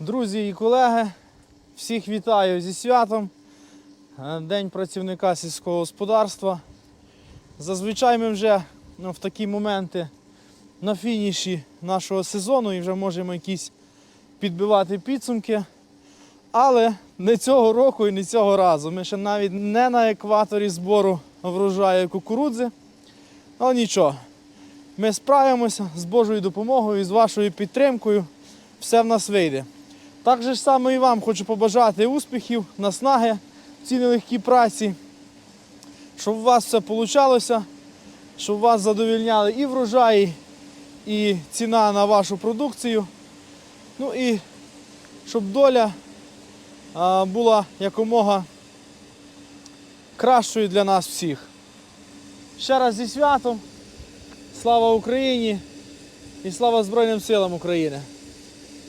Друзі і колеги, всіх вітаю зі святом. Е, День працівника сільського господарства. Зазвичай ми вже ну, в такі моменти на фініші нашого сезону і вже можемо якісь підбивати підсумки. Але не цього року і не цього разу. Ми ще навіть не на екваторі збору врожаю кукурудзи. Але нічого, ми справимося з Божою допомогою з вашою підтримкою. Все в нас вийде. Так же ж саме і вам хочу побажати успіхів, наснаги в цій нелегкій праці, щоб у вас все вийшло, щоб вас задовільняли і врожаї, і ціна на вашу продукцію. Ну і щоб доля була якомога кращою для нас всіх. Ще раз зі святом. Слава Україні і слава Збройним силам України!